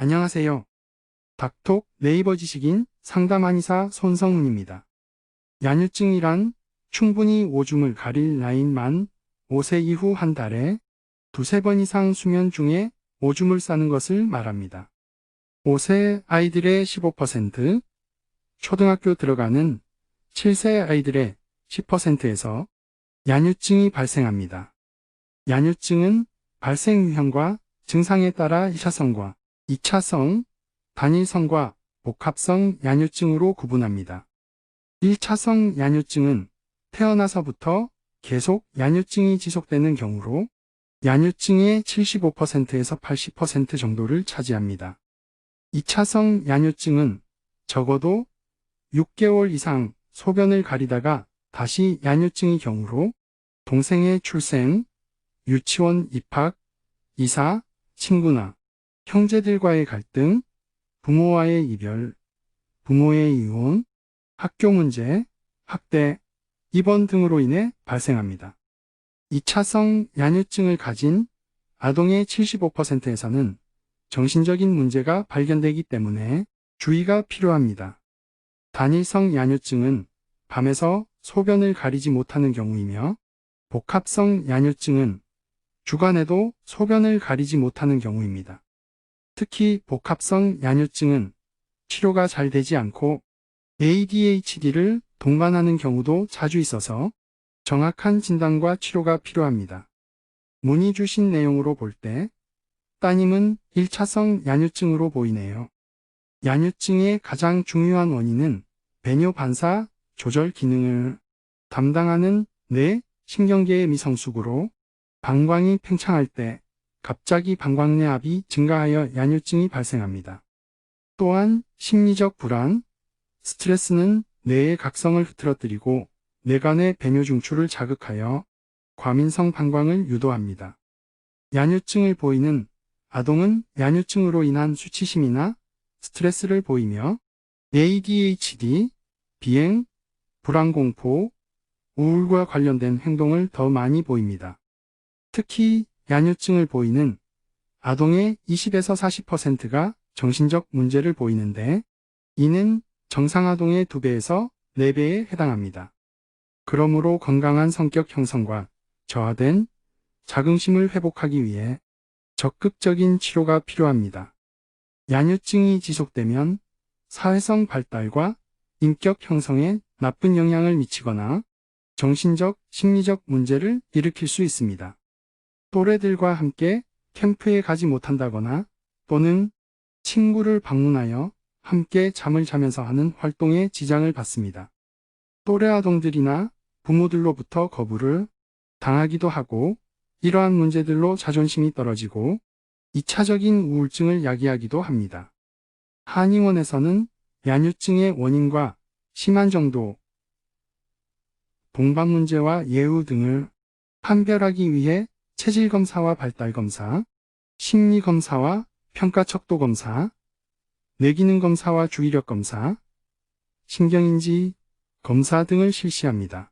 안녕하세요. 닥톡 네이버 지식인 상담 한의사 손성훈입니다. 야뇨증이란 충분히 오줌을 가릴 나이만 5세 이후 한 달에 두세 번 이상 수면 중에 오줌을 싸는 것을 말합니다. 5세 아이들의 15%, 초등학교 들어가는 7세 아이들의 10%에서 야뇨증이 발생합니다. 야뇨증은 발생 유형과 증상에 따라 1차성과 2차성, 단일성과 복합성 야뇨증으로 구분합니다. 1차성 야뇨증은 태어나서부터 계속 야뇨증이 지속되는 경우로 야뇨증의 75%에서 80% 정도를 차지합니다. 2차성 야뇨증은 적어도 6개월 이상 소변을 가리다가 다시 야뇨증의 경우로 동생의 출생, 유치원 입학, 이사, 친구나 형제들과의 갈등, 부모와의 이별, 부모의 이혼, 학교 문제, 학대, 입원 등으로 인해 발생합니다. 2차성 야뇨증을 가진 아동의 75%에서는 정신적인 문제가 발견되기 때문에 주의가 필요합니다. 단일성 야뇨증은 밤에서 소변을 가리지 못하는 경우이며 복합성 야뇨증은 주간에도 소변을 가리지 못하는 경우입니다. 특히 복합성 야뇨증은 치료가 잘 되지 않고 ADHD를 동반하는 경우도 자주 있어서 정확한 진단과 치료가 필요합니다. 문의 주신 내용으로 볼 때 따님은 1차성 야뇨증으로 보이네요. 야뇨증의 가장 중요한 원인은 배뇨 반사 조절 기능을 담당하는 뇌 신경계의 미성숙으로 방광이 팽창할 때 갑자기 방광내압이 증가하여 야뇨증이 발생합니다. 또한 심리적 불안, 스트레스는 뇌의 각성을 흐트러뜨리고 뇌간의 배뇨 중추를 자극하여 과민성 방광을 유도합니다. 야뇨증을 보이는 아동은 야뇨증으로 인한 수치심이나 스트레스를 보이며 ADHD, 비행, 불안공포, 우울과 관련된 행동을 더 많이 보입니다. 특히 야뇨증을 보이는 아동의 20에서 40%가 정신적 문제를 보이는데 이는 정상 아동의 2배에서 4배에 해당합니다. 그러므로 건강한 성격 형성과 저하된 자긍심을 회복하기 위해 적극적인 치료가 필요합니다. 야뇨증이 지속되면 사회성 발달과 인격 형성에 나쁜 영향을 미치거나 정신적, 심리적 문제를 일으킬 수 있습니다. 또래들과 함께 캠프에 가지 못한다거나 또는 친구를 방문하여 함께 잠을 자면서 하는 활동에 지장을 받습니다. 또래 아동들이나 부모들로부터 거부를 당하기도 하고 이러한 문제들로 자존심이 떨어지고 2차적인 우울증을 야기하기도 합니다. 한의원에서는 야뇨증의 원인과 심한 정도, 동반 문제와 예후 등을 판별하기 위해 체질 검사와 발달 검사, 심리 검사와 평가 척도 검사, 뇌기능 검사와 주의력 검사, 신경인지 검사 등을 실시합니다.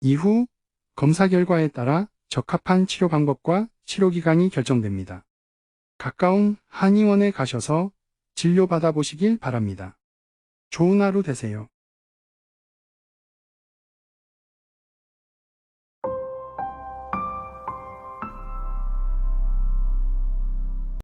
이후 검사 결과에 따라 적합한 치료 방법과 치료 기간이 결정됩니다. 가까운 한의원에 가셔서 진료받아 보시길 바랍니다. 좋은 하루 되세요.